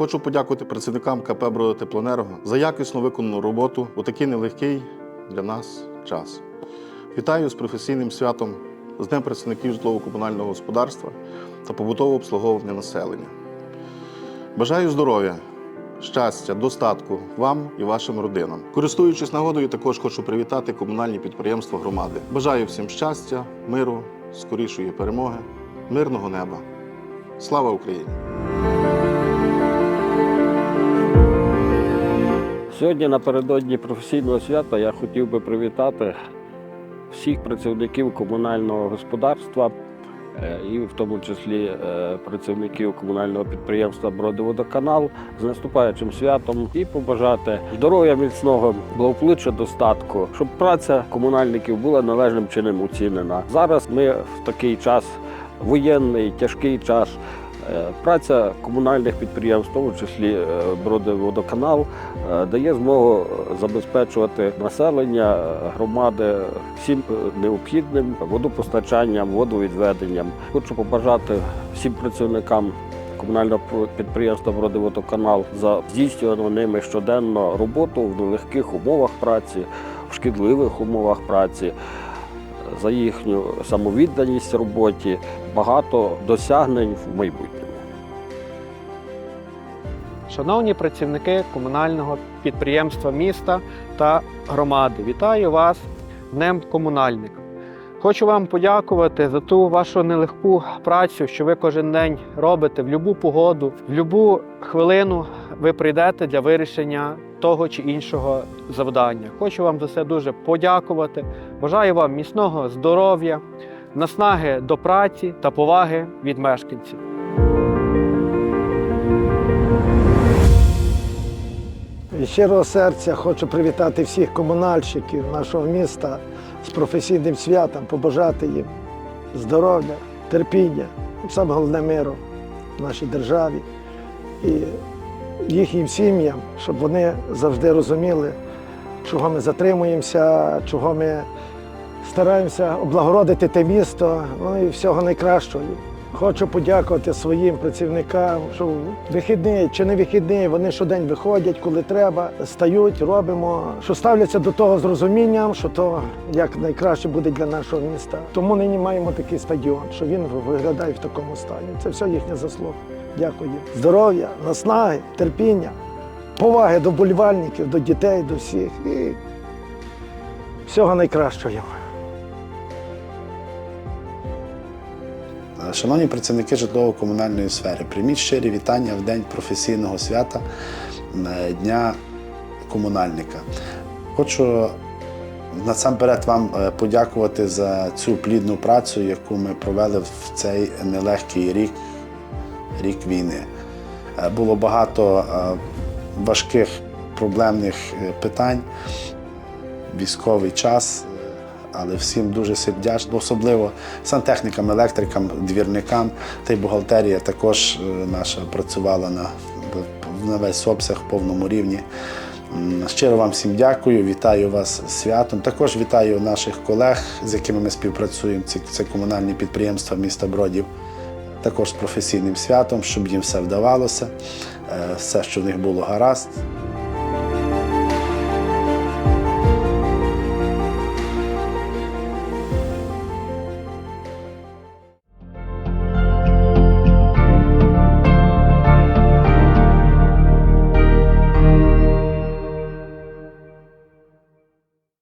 Хочу подякувати працівникам КП «Бродотеплоенерго за якісно виконану роботу у такий нелегкий для нас час. Вітаю з професійним святом, з Днем працівників житлово-комунального господарства та побутового обслуговування населення. Бажаю здоров'я, щастя, достатку вам і вашим родинам. Користуючись нагодою, також хочу привітати комунальні підприємства громади. Бажаю всім щастя, миру, скорішої перемоги, мирного неба. Слава Україні! Сьогодні напередодні професійного свята я хотів би привітати всіх працівників комунального господарства е, і в тому числі е, працівників комунального підприємства Бродиводоканал з наступаючим святом і побажати здоров'я міцного, благополуччя, достатку, щоб праця комунальників була належним чином оцінена. Зараз ми в такий час воєнний, тяжкий час. Е, Праця комунальних підприємств, в тому числі е, Бродиводоканал, е, дає змогу забезпечувати населення громади всім необхідним водопостачанням, водовідведенням. Хочу побажати всім працівникам комунального підприємства Бродиводоканал за здійснювану ними щоденно роботу в нелегких умовах праці, в шкідливих умовах праці. За їхню самовідданість роботі багато досягнень в майбутньому. Шановні працівники комунального підприємства міста та громади, вітаю вас Днем комунальника. Хочу вам подякувати за ту вашу нелегку працю, що ви кожен день робите в будь-яку погоду, в будь-яку хвилину ви прийдете для вирішення того чи іншого завдання. Хочу вам за це дуже подякувати. Бажаю вам міцного здоров'я, наснаги до праці та поваги від мешканців. Від щирого серця хочу привітати всіх комунальщиків нашого міста з професійним святом, побажати їм здоров'я, терпіння, і саме головне миру в нашій державі і їхнім сім'ям, щоб вони завжди розуміли, чого ми затримуємося, чого ми стараємося облагородити те місто, ну і всього найкращого. Хочу подякувати своїм працівникам, що вихідний чи не вихідний, вони щодень виходять, коли треба, стають, робимо, що ставляться до того з розумінням, що то як найкраще буде для нашого міста. Тому нині маємо такий стадіон, що він виглядає в такому стані. Це все їхня заслуга. Дякую. Здоров'я, наснаги, терпіння, поваги до болівальників, до дітей, до всіх. І всього найкращого. Шановні працівники житлово-комунальної сфери, прийміть щирі вітання в день професійного свята е, Дня комунальника. Хочу насамперед вам е, подякувати за цю плідну працю, яку ми провели в цей нелегкий рік, рік війни. Е, Було багато важких проблемних питань, військовий час. Але всім дуже сердячно, особливо сантехнікам, електрикам, двірникам та й бухгалтерія також е, наша працювала на, на весь обсяг повному рівні. Щиро вам всім дякую, вітаю вас з святом. Також вітаю наших колег, з якими ми співпрацюємо. Це, це комунальні підприємства міста Бродів. Також з професійним святом, щоб їм все вдавалося, е, все, що в них було гаразд.